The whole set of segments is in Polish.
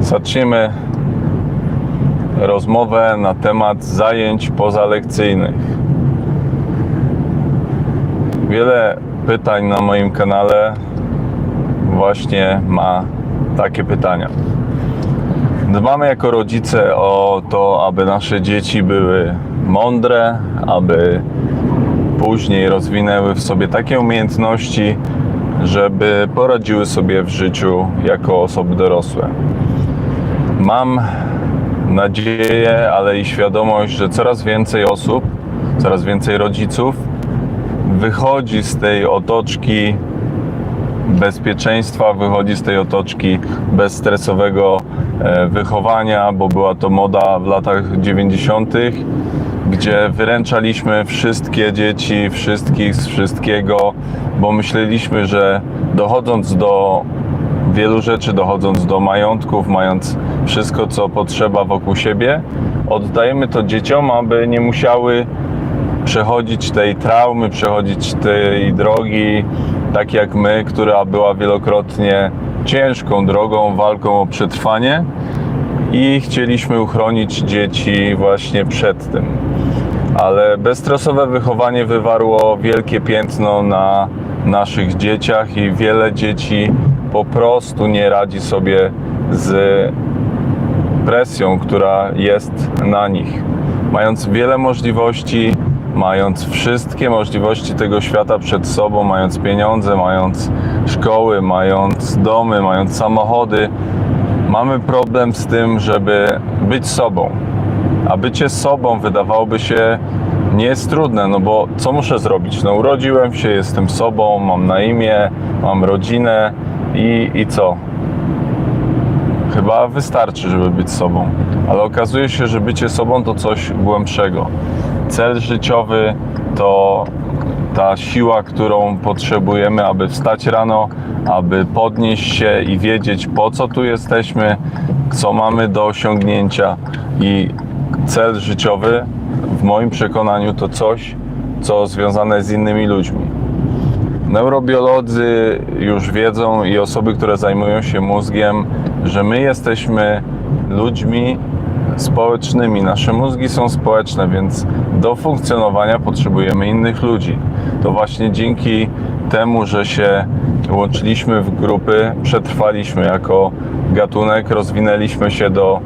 zaczniemy rozmowę na temat zajęć pozalekcyjnych. Wiele pytań na moim kanale właśnie ma takie pytania. Dbamy jako rodzice o to, aby nasze dzieci były mądre, aby później rozwinęły w sobie takie umiejętności, żeby poradziły sobie w życiu jako osoby dorosłe. Mam nadzieję, ale i świadomość, że coraz więcej osób, coraz więcej rodziców wychodzi z tej otoczki bezpieczeństwa, wychodzi z tej otoczki bezstresowego e, wychowania, bo była to moda w latach 90., gdzie wyręczaliśmy wszystkie dzieci, wszystkich z wszystkiego, bo myśleliśmy, że dochodząc do wielu rzeczy, dochodząc do majątków, mając wszystko, co potrzeba wokół siebie, oddajemy to dzieciom, aby nie musiały przechodzić tej traumy, przechodzić tej drogi, tak jak my, która była wielokrotnie ciężką drogą, walką o przetrwanie i chcieliśmy uchronić dzieci właśnie przed tym. Ale bezstresowe wychowanie wywarło wielkie piętno na naszych dzieciach i wiele dzieci po prostu nie radzi sobie z presją, która jest na nich. Mając wiele możliwości, mając wszystkie możliwości tego świata przed sobą, mając pieniądze, mając szkoły, mając domy, mając samochody, mamy problem z tym, żeby być sobą. A bycie sobą wydawałoby się nie jest trudne, no bo co muszę zrobić? No urodziłem się, jestem sobą, mam na imię, mam rodzinę i, i co? Chyba wystarczy, żeby być sobą. Ale okazuje się, że bycie sobą to coś głębszego. Cel życiowy to ta siła, którą potrzebujemy, aby wstać rano, aby podnieść się i wiedzieć, po co tu jesteśmy, co mamy do osiągnięcia. I cel życiowy, w moim przekonaniu, to coś, co związane z innymi ludźmi. Neurobiolodzy już wiedzą i osoby, które zajmują się mózgiem, że my jesteśmy ludźmi społecznymi. Nasze mózgi są społeczne, więc do funkcjonowania potrzebujemy innych ludzi. To właśnie dzięki temu, że się łączyliśmy w grupy, przetrwaliśmy jako gatunek, rozwinęliśmy się do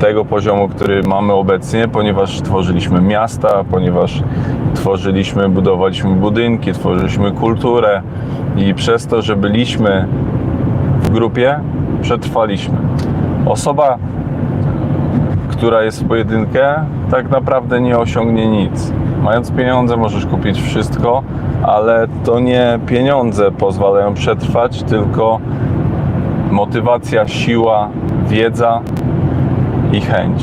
tego poziomu, który mamy obecnie, ponieważ tworzyliśmy miasta, ponieważ tworzyliśmy, budowaliśmy budynki, tworzyliśmy kulturę i przez to, że byliśmy w grupie, przetrwaliśmy. Osoba, która jest w pojedynkę, tak naprawdę nie osiągnie nic. Mając pieniądze, możesz kupić wszystko, ale to nie pieniądze pozwalają przetrwać, tylko motywacja, siła, wiedza i chęć.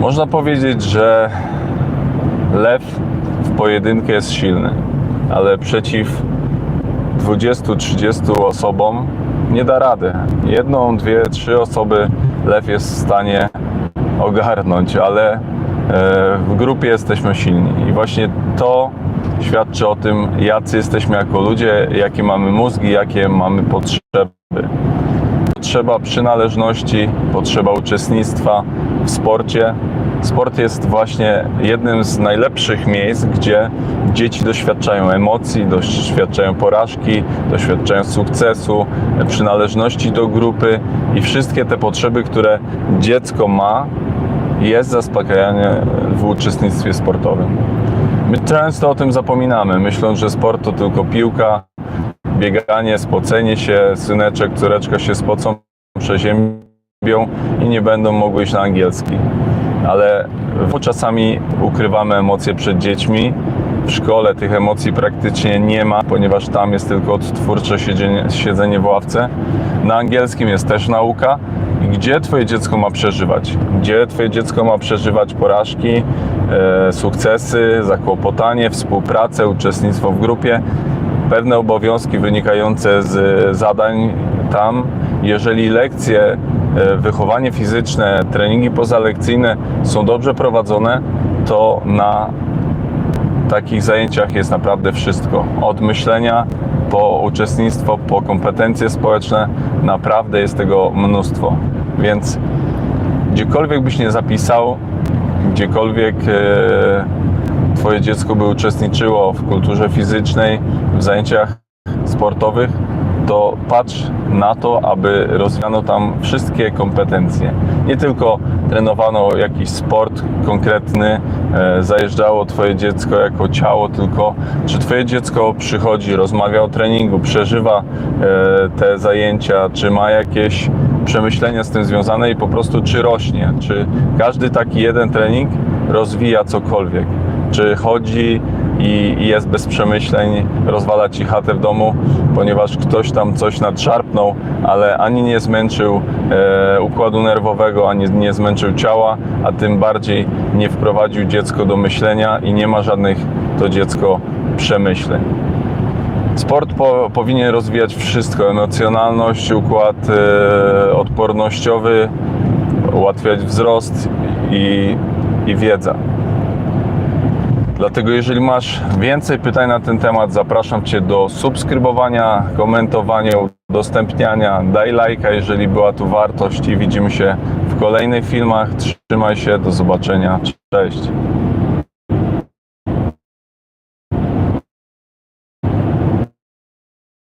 Można powiedzieć, że lew w pojedynkę jest silny, ale przeciw 20-30 osobom nie da rady. Jedną, dwie, trzy osoby lew jest w stanie ogarnąć, ale e, w grupie jesteśmy silni. I właśnie to świadczy o tym, jacy jesteśmy jako ludzie, jakie mamy mózgi, jakie mamy potrzeby. Potrzeba przynależności, potrzeba uczestnictwa w sporcie. Sport jest właśnie jednym z najlepszych miejsc, gdzie dzieci doświadczają emocji, doświadczają porażki, doświadczają sukcesu, przynależności do grupy i wszystkie te potrzeby, które dziecko ma, jest zaspokajanie w uczestnictwie sportowym. My często o tym zapominamy, myśląc, że sport to tylko piłka, bieganie, spocenie się, syneczek, córeczka się spocą przeziębią i nie będą mogły iść na angielski. Ale czasami ukrywamy emocje przed dziećmi. W szkole tych emocji praktycznie nie ma, ponieważ tam jest tylko odtwórcze siedzenie, w ławce. Na angielskim jest też nauka. Gdzie Twoje dziecko ma przeżywać? Gdzie Twoje dziecko ma przeżywać porażki, e, sukcesy, zakłopotanie, współpracę, uczestnictwo w grupie? Pewne obowiązki wynikające z zadań tam. Jeżeli lekcje, e, wychowanie fizyczne, treningi pozalekcyjne są dobrze prowadzone, to na takich zajęciach jest naprawdę wszystko. Od myślenia po uczestnictwo, po kompetencje społeczne, naprawdę jest tego mnóstwo. Więc gdziekolwiek byś nie zapisał, gdziekolwiek e, Twoje dziecko by uczestniczyło w kulturze fizycznej, w zajęciach sportowych, to patrz na to, aby rozwijano tam wszystkie kompetencje. Nie tylko trenowano jakiś sport konkretny, e, zajeżdżało Twoje dziecko jako ciało, tylko czy Twoje dziecko przychodzi, rozmawia o treningu, przeżywa e, te zajęcia, czy ma jakieś przemyślenia z tym związane i po prostu czy rośnie, czy każdy taki jeden trening rozwija cokolwiek, czy chodzi i jest bez przemyśleń, rozwala ci chatę w domu, ponieważ ktoś tam coś nadszarpnął, ale ani nie zmęczył e, układu nerwowego, ani nie zmęczył ciała, a tym bardziej nie wprowadził dziecko do myślenia i nie ma żadnych to dziecko przemyśleń. Sport po, powinien rozwijać wszystko: emocjonalność, układ e, odpornościowy, ułatwiać wzrost i, i wiedzę. Dlatego, jeżeli masz więcej pytań na ten temat, zapraszam Cię do subskrybowania, komentowania, udostępniania. Daj lajka, jeżeli była tu wartość, i widzimy się w kolejnych filmach. Trzymaj się, do zobaczenia. Cześć.